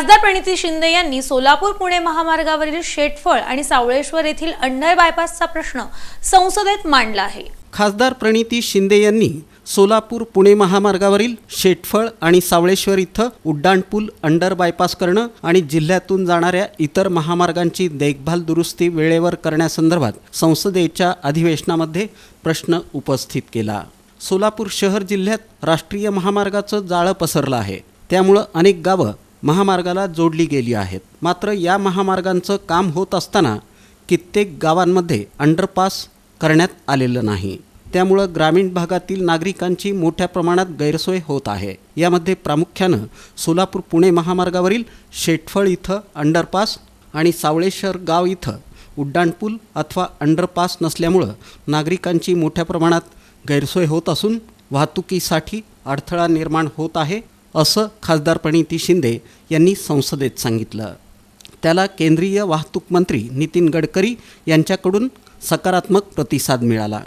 खासदार प्रणिती शिंदे यांनी सोलापूर पुणे महामार्गावरील शेटफळ आणि सावळेश्वर येथील अंडर बायपासचा प्रश्न संसदेत मांडला आहे. खासदार प्रणिती शिंदे यांनी सोलापूर पुणे महामार्गावरील शेटफळ आणि सावळेश्वर इथं उड्डाणपूल अंडर बायपास करणं आणि जिल्ह्यातून जाणाऱ्या इतर महामार्गांची देखभाल दुरुस्ती वेळेवर करण्यासंदर्भात संसदेच्या अधिवेशनामध्ये प्रश्न उपस्थित केला. सोलापूर शहर जिल्ह्यात राष्ट्रीय महामार्गाचं जाळं पसरलं आहे. त्यामुळं अनेक गावं महामार्गाला जोडली गेली आहेत. मात्र या महामार्गांचं काम होत असताना कित्येक गावांमध्ये अंडरपास करण्यात आलेलं नाही. त्यामुळं ग्रामीण भागातील नागरिकांची मोठ्या प्रमाणात गैरसोय होत आहे. यामध्ये प्रामुख्यानं सोलापूर पुणे महामार्गावरील शेटफळ इथं अंडरपास आणि सावळेश्वर गाव इथं उड्डाणपूल अथवा अंडरपास नसल्यामुळं नागरिकांची मोठ्या प्रमाणात गैरसोय होत असून वाहतुकीसाठी अडथळा निर्माण होत आहे. असं खासदार प्रणिती शिंदे यांनी संसदेत सांगितलं. त्याला केंद्रीय वाहतूक मंत्री नितीन गडकरी यांच्याकडून सकारात्मक प्रतिसाद मिळाला.